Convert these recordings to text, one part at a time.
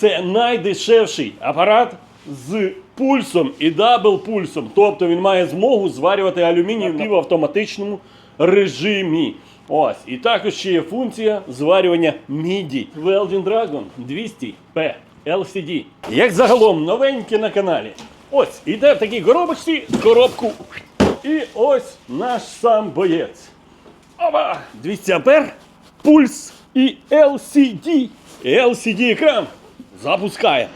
Це найдешевший апарат з пульсом і дабл пульсом. Тобто він має змогу зварювати алюміній в півавтоматичному режимі. Ось. І також ще є функція зварювання MIDI. Welding Dragon 200P LCD. Як загалом новеньке на каналі. Ось, іде в такій коробочці, коробку. І ось наш сам боєць. Оба! 200 ампер, пульс і LCD. LCD екран. Запускаємо.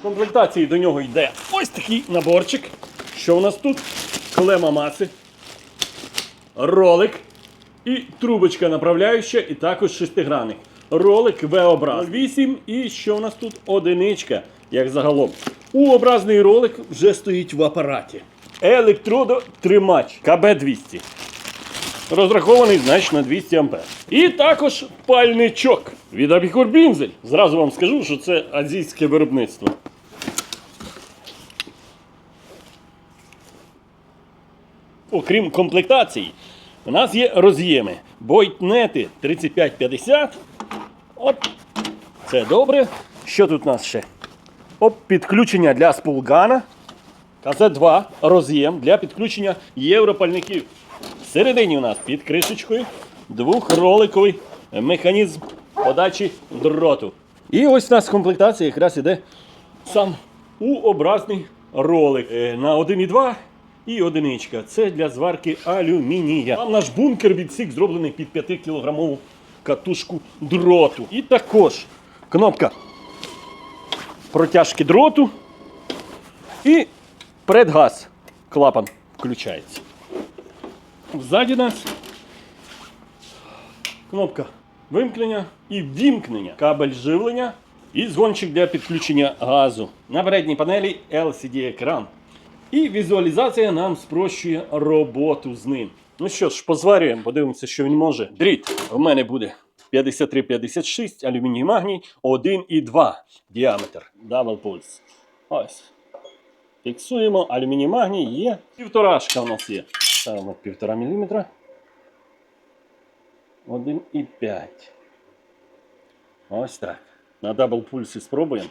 В комплектації до нього йде ось такий наборчик. Що у нас тут? Клема маси, ролик і трубочка направляюча, і також шестигранник. Ролик V-образ. 8 і що у нас тут? Одиничка, як загалом. У-образний ролик вже стоїть в апараті. Електродотримач КБ200. Розрахований значить на 200 ампер. І також пальничок від Абікур Бінзель. Зразу вам скажу, що це азійське виробництво. Окрім комплектації, у нас є роз'єми. Бойтнети 3550. Оп. Це добре. Що тут у нас ще? Оп, підключення для спулгана. КЗ-2 роз'єм для підключення європальників. Всередині у нас під кришечкою двохроликовий механізм подачі дроту. І ось у нас в комплектації якраз іде сам У-образний ролик Е, на 1,2 і одиничка. Це для зварки алюмінія. Там наш бункер відсік зроблений під 5 кілограмову катушку дроту. І також кнопка протяжки дроту і предгаз. Клапан включається. Ззаді нас кнопка вимкнення і вімкнення, кабель живлення і згончик для підключення газу. На передній панелі LCD-екран. І візуалізація нам спрощує роботу з ним. Ну що ж, позварюємо, подивимося, що він може. Дріт в мене буде 53-56, алюміній магній, 1,2 діаметр. Double pulse. Ось. Фіксуємо, алюміній магній є. Півторашка у нас є. Ставимо 1,5 мм. 1,5. Ось так. На дабл пульсі спробуємо.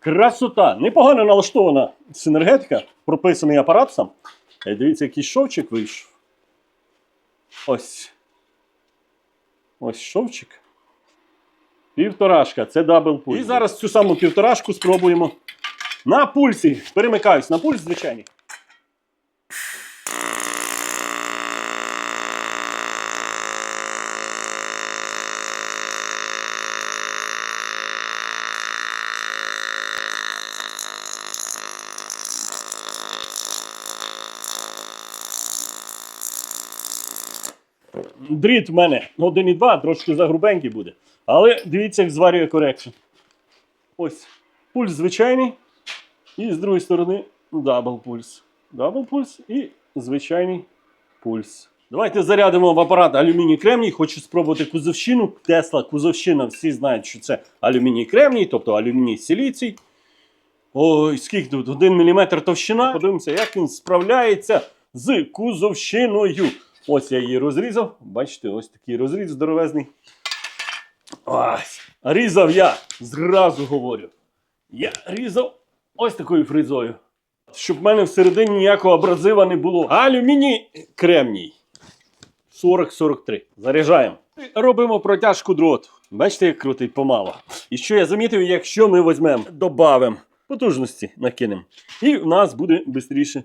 Красота! Непогано налаштована синергетика, прописаний апарат сам. Дивіться, який шовчик вийшов. Ось. Ось шовчик. Півторашка, це дабл пульс. І зараз цю саму півторашку спробуємо на пульсі. Перемикаюсь на пульс, звичайний. Дріт в мене 1,2, трошки загрубенький буде. Але дивіться, як зварює корекшн. Ось пульс звичайний. І з другої сторони дабл пульс. Дабл пульс і звичайний пульс. Давайте зарядимо в апарат алюміній кремній. Хочу спробувати кузовщину. Тесла, кузовщина, всі знають, що це алюміній кремній, тобто алюміній силіцій. Ой, скільки тут? 1 мм товщина. Подивимося, як він справляється з кузовщиною. Ось я її розрізав. Бачите, ось такий розріз здоровезний. Ось. Різав я, зразу говорю. Я різав ось такою фрезою. Щоб в мене всередині ніякого абразива не було. Алюміній кремній. 40-43. Заряджаємо. Робимо протяжку дроту. Бачите, як крутить помало. І що я замітив, якщо ми візьмемо, додамо потужності, накинемо. І в нас буде швидше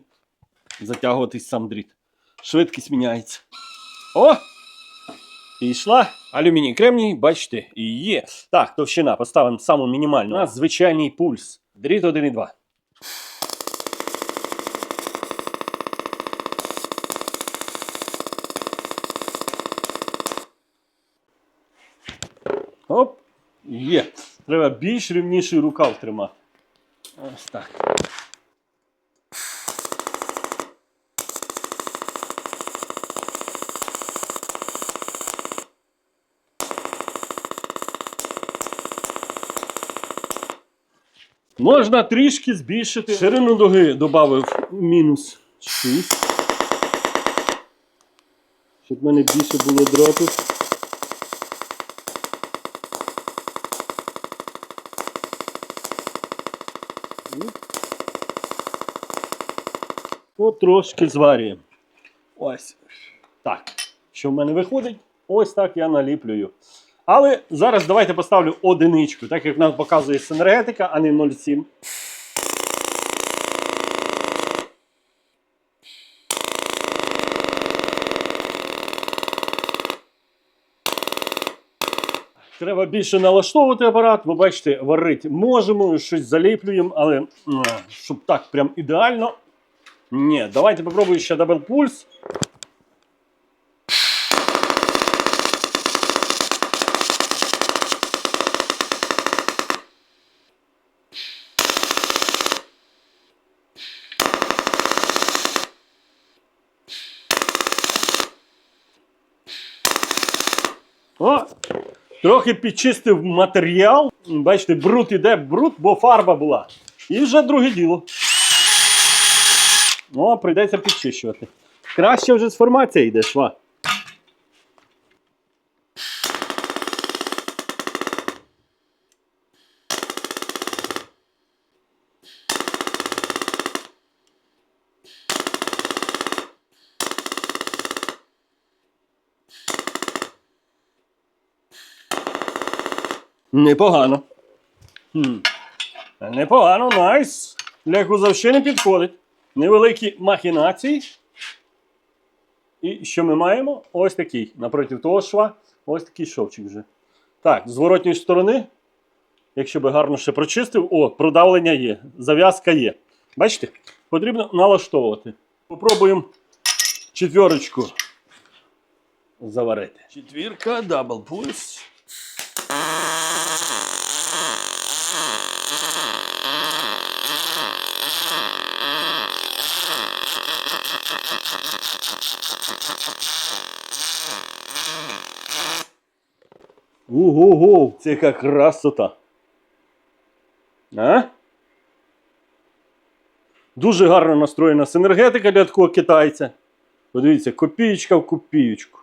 затягуватись сам дріт. Швидкість міняється. О! Пішла. Алюміній кремній, бачите, і є. Так, товщина поставимо саму мінімальну. У нас звичайний пульс. Дріт 1,2. Оп, є. Треба більш рівніший рукав тримати. Ось так. Можна трішки збільшити. Ширину дуги додав мінус 6. Щоб в мене більше було дроту. Потрошки зварюємо. Ось. Так. Що в мене виходить? Ось так я наліплюю. Але зараз давайте поставлю одиничку, так як нам показує синергетика, а не 0,7. Треба більше налаштовувати апарат. Ви бачите, варити можемо, щось заліплюємо, але щоб так прям ідеально. Ні, давайте попробуємо ще дабл пульс. О, трохи підчистив матеріал. Бачите, бруд іде, бруд, бо фарба була. І вже друге діло. О, прийдеться підчищувати. Краще вже з формація йде шва. Непогано. Хм. Непогано, найс. Для кузовщини підходить. Невеликі махінації. І що ми маємо? Ось такий. Напроти того шва, ось такий шовчик вже. Так, з зворотньої сторони, якщо би гарно ще прочистив, о, продавлення є, зав'язка є. Бачите? Потрібно налаштовувати. Попробуємо четверочку заварити. Четвірка, дабл пульс. Ого-го, це яка красота. А? Дуже гарно настроєна синергетика для такого китайця. Подивіться, копієчка в копієчку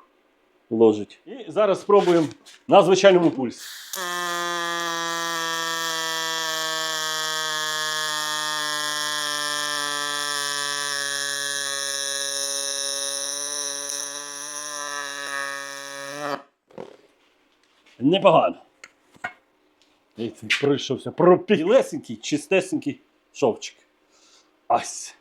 ложить. І зараз спробуємо на звичайному пульсі. Непогано. Дивіться, прийшовся пропілесенький, чистесенький шовчик. Ась.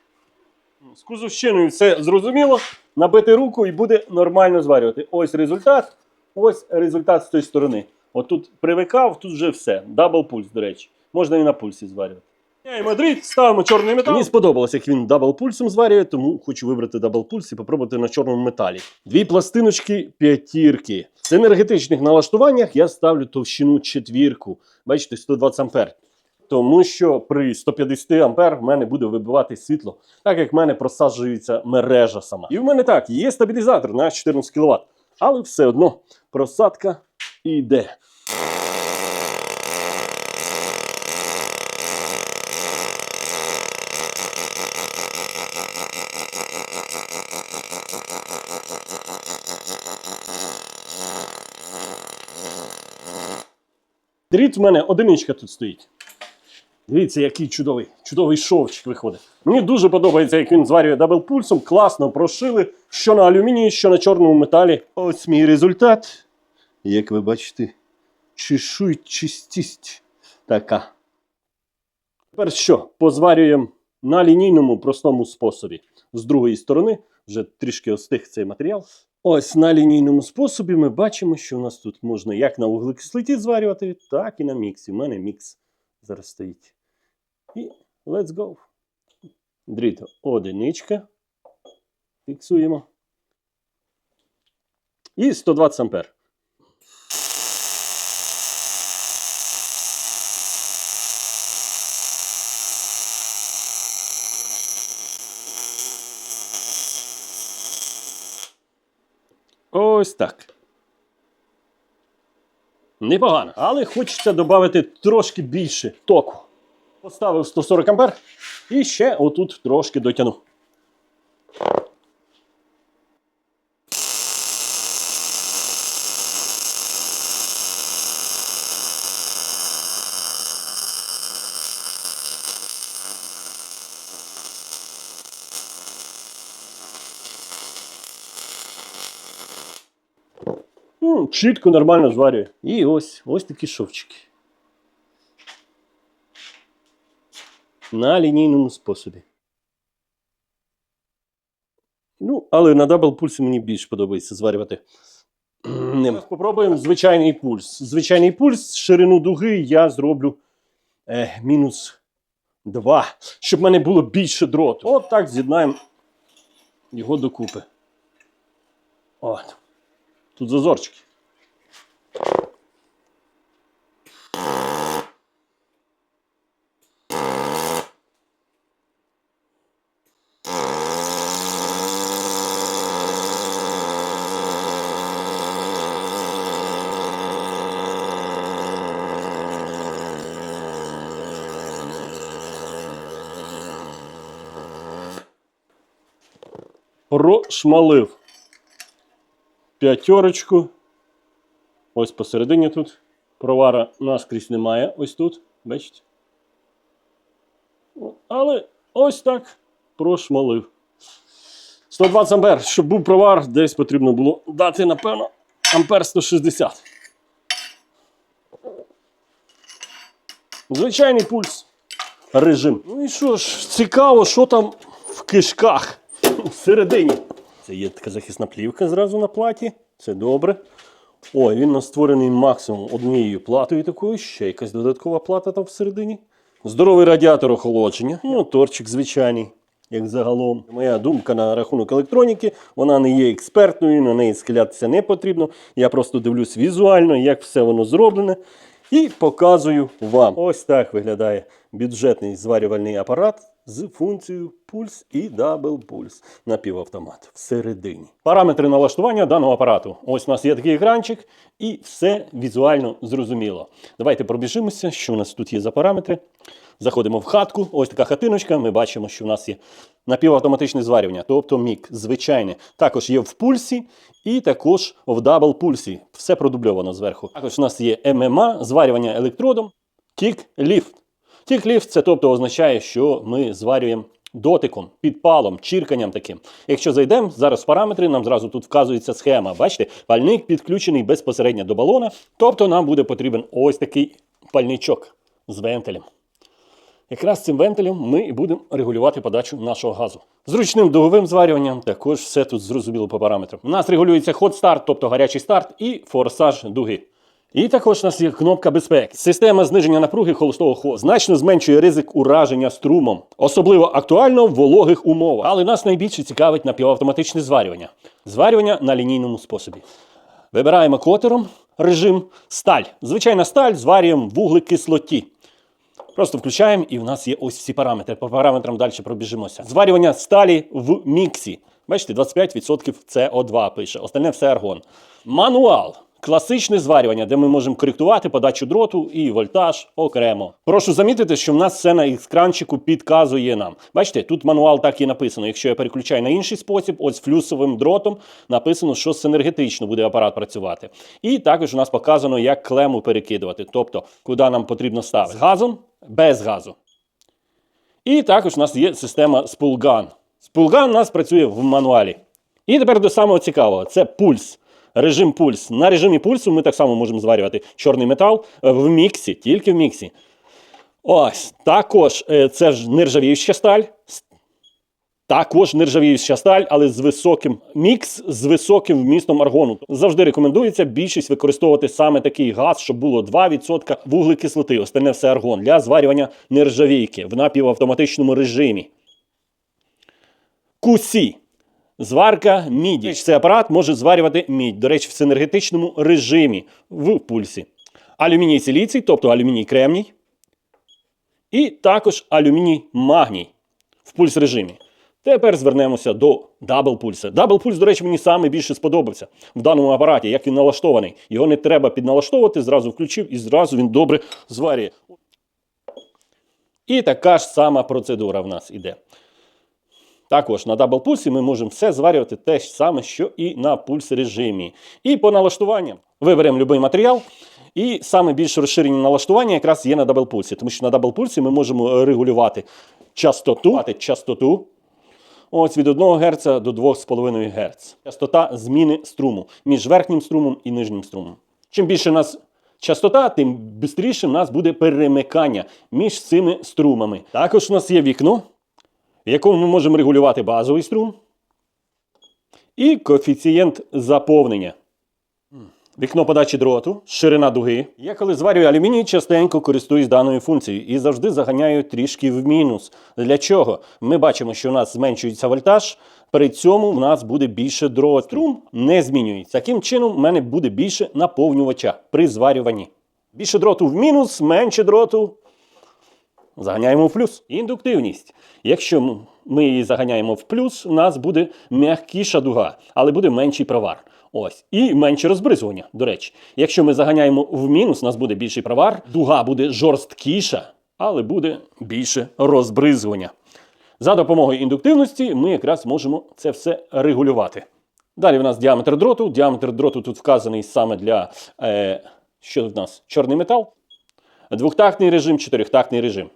Ну, З кузовщиною все зрозуміло. Набити руку і буде нормально зварювати. Ось результат. Ось результат з тої сторони. Отут привикав, тут вже все. Дабл пульс, до речі. Можна і на пульсі зварювати. Мадрид, ставимо чорний метал. Мені сподобалось, як він дабл пульсом зварює, тому хочу вибрати дабл пульс і попробувати на чорному металі. Дві пластиночки п'ятірки. В енергетичних налаштуваннях я ставлю товщину четвірку. Бачите, 120 ампер. Тому що при 150 ампер в мене буде вибивати світло, так як в мене просаджується мережа сама. І в мене так, є стабілізатор на 14 кВт, але все одно просадка йде. Дріт в мене одиничка тут стоїть. Дивіться, який чудовий, чудовий шовчик виходить. Мені дуже подобається, як він зварює дабл пульсом. Класно прошили, що на алюмінії, що на чорному металі. Ось мій результат. Як ви бачите, чешуй чистість така. Тепер що? Позварюємо на лінійному простому способі. З другої сторони, вже трішки остиг цей матеріал. Ось на лінійному способі ми бачимо, що у нас тут можна як на вуглекислоті зварювати, так і на міксі. У мене мікс зараз стоїть. І let's go. Дріто одиничка. Фіксуємо. І 120 ампер. Ось так. Непогано. Але хочеться додати трошки більше току. Поставив 140 ампер і ще отут трошки дотягну. Ну, чітко, нормально зварює. І ось ось такі шовчики. На лінійному способі. Ну, але на дабл пульсі мені більш подобається зварювати. Ним. Попробуємо звичайний пульс. Звичайний пульс, ширину дуги я зроблю е, мінус 2, щоб в мене було більше дроту. От так з'єднаємо його докупи. От. Тут зазорчики. Прошмалив п'ятерочку. Ось посередині тут. Провара наскрізь немає. Ось тут. Бачите? Але ось так прошмалив. 120 ампер. Щоб був провар, десь потрібно було дати, напевно, ампер 160. Звичайний пульс. Режим. Ну і що ж, цікаво, що там в кишках всередині. Це є така захисна плівка зразу на платі. Це добре. Ой, він нас створений максимум однією платою такою, ще якась додаткова плата там всередині. Здоровий радіатор охолодження. Ну, торчик звичайний, як загалом. Моя думка на рахунок електроніки, вона не є експертною, на неї схилятися не потрібно. Я просто дивлюсь візуально, як все воно зроблене. І показую вам. Ось так виглядає бюджетний зварювальний апарат з функцією пульс і дабл пульс напівавтомат всередині. Параметри налаштування даного апарату. Ось у нас є такий екранчик, і все візуально зрозуміло. Давайте пробіжимося, що у нас тут є за параметри. Заходимо в хатку, ось така хатиночка. Ми бачимо, що в нас є напівавтоматичне зварювання, тобто мік звичайне. Також є в пульсі і також в дабл пульсі. Все продубльовано зверху. Також у нас є ММА, зварювання електродом, тік-ліфт. Тік-ліфт це тобто означає, що ми зварюємо дотиком, підпалом, чірканням таким. Якщо зайдемо зараз в параметри, нам зразу тут вказується схема. Бачите, пальник підключений безпосередньо до балона. Тобто нам буде потрібен ось такий пальничок з вентилем. Якраз цим вентилем ми і будемо регулювати подачу нашого газу. Зручним дуговим зварюванням також все тут зрозуміло по параметрам. У нас регулюється ход старт, тобто гарячий старт, і форсаж дуги. І також у нас є кнопка безпеки. Система зниження напруги холостого ходу значно зменшує ризик ураження струмом, особливо актуально в вологих умовах. Але нас найбільше цікавить напівавтоматичне зварювання. Зварювання на лінійному способі. Вибираємо котером режим сталь. Звичайна сталь зварюємо в вуглекислоті. Просто включаємо, і в нас є ось всі параметри. По параметрам далі пробіжимося. Зварювання сталі в міксі. Бачите, 25% СО2 пише, остальне все аргон. Мануал. Класичне зварювання, де ми можемо коректувати подачу дроту і вольтаж окремо. Прошу замітити, що в нас все на екранчику підказує нам. Бачите, тут мануал так і написано. Якщо я переключаю на інший спосіб, ось флюсовим дротом написано, що синергетично буде апарат працювати. І також у нас показано, як клему перекидувати, тобто куди нам потрібно ставити. З газом, без газу. І також у нас є система спулган. Спулган у нас працює в мануалі. І тепер до самого цікавого: це пульс. Режим пульс. На режимі пульсу ми так само можемо зварювати чорний метал е, в міксі, тільки в міксі. Ось, також е, це ж нержавіюча сталь. Також нержавіюча сталь, але з високим мікс з високим вмістом аргону. Завжди рекомендується більшість використовувати саме такий газ, щоб було 2% вуглекислоти. Остальне все аргон для зварювання нержавійки в напівавтоматичному режимі. Кусі. Зварка міді. Цей апарат може зварювати мідь, до речі, в синергетичному режимі в пульсі. Алюміній силіцій, тобто алюміній кремній. І також алюміній магній в пульс режимі. Тепер звернемося до дабл пульса. Дабл пульс, до речі, мені саме більше сподобався в даному апараті, як він налаштований. Його не треба підналаштовувати, зразу включив і зразу він добре зварює. І така ж сама процедура в нас іде. Також на дабл пульсі ми можемо все зварювати те ж саме, що і на пульс режимі. І по налаштуванням виберемо будь-який матеріал. І саме більш розширені налаштування якраз є на дабл пульсі, тому що на дабл пульсі ми можемо регулювати частоту, частоту ось від 1 Гц до 2,5 Гц. Частота зміни струму між верхнім струмом і нижнім струмом. Чим більше у нас частота, тим швидше у нас буде перемикання між цими струмами. Також у нас є вікно, в якому ми можемо регулювати базовий струм і коефіцієнт заповнення. Вікно подачі дроту, ширина дуги. Я коли зварюю алюміній, частенько користуюсь даною функцією і завжди заганяю трішки в мінус. Для чого? Ми бачимо, що у нас зменшується вольтаж, при цьому в нас буде більше дроту. Струм не змінюється. Таким чином, в мене буде більше наповнювача при зварюванні. Більше дроту в мінус, менше дроту заганяємо в плюс. Індуктивність. Якщо ми її заганяємо в плюс, у нас буде м'якіша дуга, але буде менший провар. Ось. І менше розбризування, до речі. Якщо ми заганяємо в мінус, у нас буде більший провар, дуга буде жорсткіша, але буде більше розбризування. За допомогою індуктивності ми якраз можемо це все регулювати. Далі в нас діаметр дроту. Діаметр дроту тут вказаний саме для е, що в нас? Чорний метал. Двохтактний режим, чотирьохтактний режим.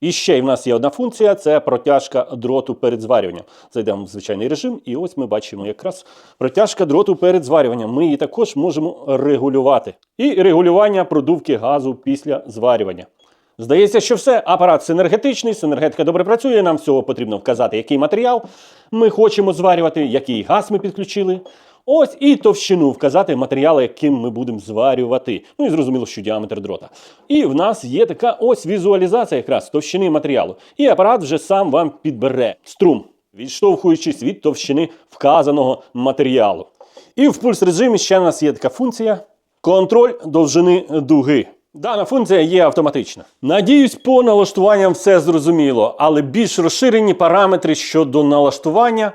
І ще й в нас є одна функція це протяжка дроту перед зварюванням. Зайдемо в звичайний режим, і ось ми бачимо якраз протяжка дроту перед зварюванням. Ми її також можемо регулювати. І регулювання продувки газу після зварювання. Здається, що все. Апарат синергетичний, синергетика добре працює. Нам всього потрібно вказати, який матеріал ми хочемо зварювати, який газ ми підключили. Ось і товщину вказати матеріали, яким ми будемо зварювати. Ну і зрозуміло, що діаметр дрота. І в нас є така ось візуалізація якраз товщини матеріалу. І апарат вже сам вам підбере струм, відштовхуючись від товщини вказаного матеріалу. І в пульс режимі ще у нас є така функція контроль довжини дуги. Дана функція є автоматична. Надіюсь, по налаштуванням все зрозуміло, але більш розширені параметри щодо налаштування.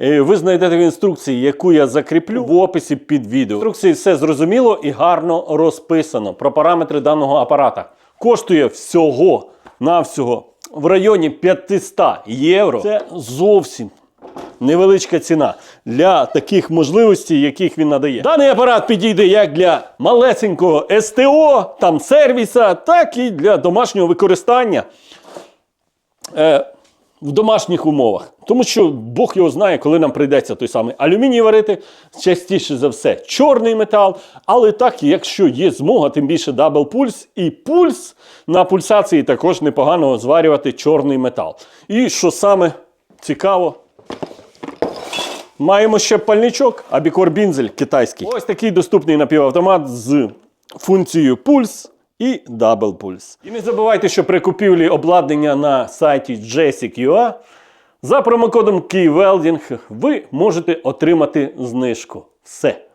Е, Ви знайдете в інструкції, яку я закріплю в описі під відео. В інструкції все зрозуміло і гарно розписано про параметри даного апарата. Коштує всього навсього в районі 500 євро. Це зовсім невеличка ціна для таких можливостей, яких він надає. Даний апарат підійде як для малесенького СТО, там сервіса, так і для домашнього використання е, в домашніх умовах. Тому що Бог його знає, коли нам прийдеться той самий алюміній варити, частіше за все чорний метал. Але так, якщо є змога, тим більше дабл пульс і пульс на пульсації також непогано зварювати чорний метал. І що саме цікаво, Маємо ще пальничок, абікор бінзель китайський. Ось такий доступний напівавтомат з функцією пульс і дабл пульс. І не забувайте, що при купівлі обладнання на сайті Jessic.ua за промокодом KeyWelding ви можете отримати знижку. Все.